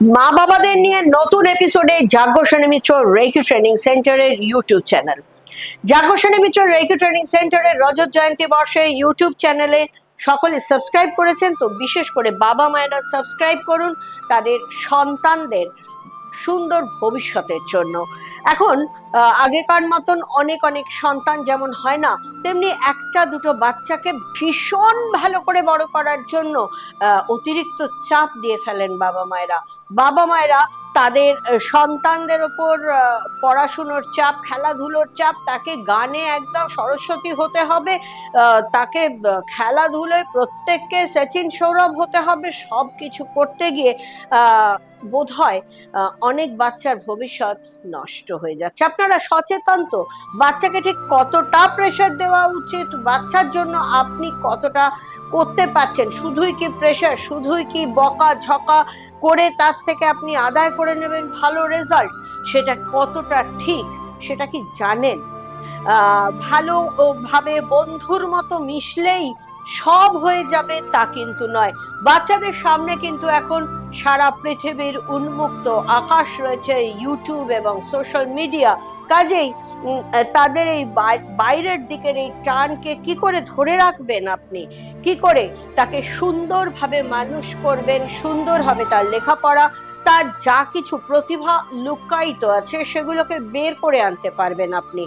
মা বাবাদের নিয়ে নতুন এপিসোডে যাজ্ঞসেনী মিত্র রেকি ট্রেনিং সেন্টারের YouTube channel Yajnaseni Mitra reiki training সেন্টারের রজত জয়ন্তী বর্ষে ইউটিউব চ্যানেলে সকলে সাবস্ক্রাইব করেছেন। তো বিশেষ করে বাবা মায়েরা সাবস্ক্রাইব করুন, তাদের সন্তানদের সুন্দর ভবিষ্যতের জন্য। এখন আগেকার মতন অনেক অনেক সন্তান যেমন হয় না, তেমনি একটা দুটো বাচ্চাকে ভীষণ ভালো করে বড় করার জন্য অতিরিক্ত চাপ দিয়ে ফেলেন বাবা মায়েরা। বাবা মায়েরা তাদের সন্তানদের ওপর পড়াশুনোর চাপ, খেলাধুলোর চাপ, তাকে গানে একদম সরস্বতী হতে হবে তাকে খেলাধুলোয় প্রত্যেককে সচিন সৌরভ হতে হবে সব কিছু করতে গিয়ে বোধ হয় অনেক বাচ্চার ভবিষ্যৎ নষ্ট হয়ে যাচ্ছে। আপনারা সচেতন তো বাচ্চাকে ঠিক কতটা প্রেশার দেওয়া উচিত? বাচ্চার জন্য আপনি কতটা করতে পারছেন? শুধুই কি প্রেশার শুধুই কি বকা ঝকা করে তার থেকে আপনি আদায় করে নেবেন ভালো রেজাল্ট সেটা কতটা ঠিক সেটা কি জানেন? আহ, ভালো ও ভাবে বন্ধুর মতো মিশলেই সব হয়ে যাবে তা কিন্তু নয়। বাচ্চাদের সামনে কিন্তু এখন সারা পৃথিবীর উন্মুক্ত আকাশ রয়েছে ইউটিউব এবং সোশ্যাল মিডিয়া কাজেই তাদের এই বাইরের দিকের এই টানকে কি করে ধরে রাখবেন আপনি? কি করে? তাকে সুন্দরভাবে মানুষ করবেন সুন্দর হবে তার লেখাপড়া, তার যা কিছু প্রতিভা লুকায়িত আছে সেগুলোকে বের করে আনতে পারবেন আপনি।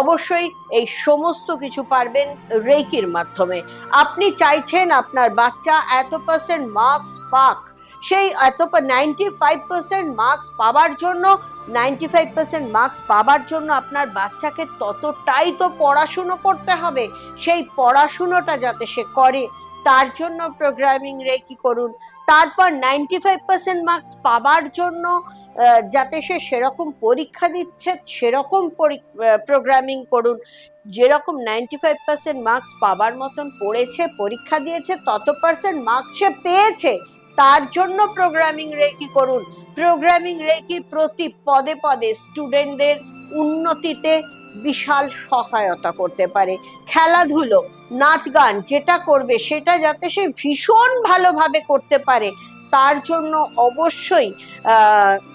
অবশ্যই এই সমস্ত কিছু পারবেন রেকির মাধ্যমে। আপনি চাইছেন আপনার বাচ্চা এত পার্সেন্ট মার্কস পাক। সেই এত নাইনটি ফাইভ পার্সেন্ট মার্কস পাওয়ার জন্য নাইনটি ফাইভ পার্সেন্ট মার্কস পাওয়ার জন্য আপনার বাচ্চাকে ততটাই তো পড়াশুনো করতে হবে। সেই পড়াশুনোটা যাতে সে করে, তার জন্য প্রোগ্রামিং রেকি করুন। তারপর নাইনটি ফাইভ পার্সেন্ট মার্কস পাওয়ার জন্য যাতে সে সেরকম পরীক্ষা দিচ্ছে, সেরকম প্রোগ্রামিং করুন। যেরকম নাইনটি ফাইভ পার্সেন্ট মার্কস পাবার মতন পড়েছে, পরীক্ষা দিয়েছে, তত পার্সেন্ট মার্কস সে পেয়েছে। তার জন্য প্রোগ্রামিং রেকি করুন। প্রোগ্রামিং রেকি প্রতি পদে পদে স্টুডেন্টদের উন্নতিতে বিশাল সহায়তা করতে পারে। খেলাধুলো, নাচ গান যেটা করবে সেটা যাতে সে ভীষণ ভালোভাবে করতে পারে। তার জন্য অবশ্যই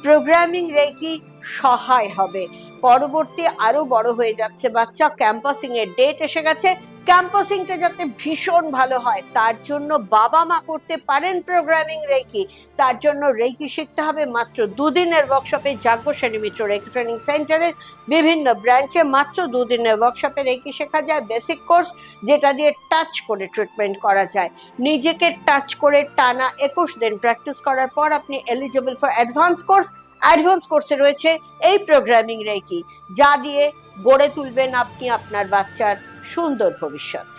প্রোগ্রামিং রেকি সহায় হবে। পরবর্তী আরও বড় হয়ে যাচ্ছে বাচ্চা। ক্যাম্পাসিং এর ডেট এসে গেছে। ক্যাম্পাসিংটা যাতে ভীষণ ভালো হয়, তার জন্য বাবা মা করতে পারেন প্রোগ্রামিং রেকি তার জন্য রেকি শিখতে হবে মাত্র দুদিনের ওয়ার্কশপে যাজ্ঞসেনী মিত্র রেকি ট্রেনিং সেন্টারের বিভিন্ন ব্রাঞ্চে মাত্র দুদিনের ওয়ার্কশপে রেকি শেখা যায় বেসিক কোর্স যেটা দিয়ে টাচ করে ট্রিটমেন্ট করা যায়। নিজেকে টাচ করে টানা একুশ দিন প্র্যাকটিস করার পর আপনি eligible for advance course advance কোর্সে রয়েছে এই প্রোগ্রামিং রেকি যা দিয়ে গড়ে তুলবেন আপনি আপনার বাচ্চার সুন্দর ভবিষ্যৎ।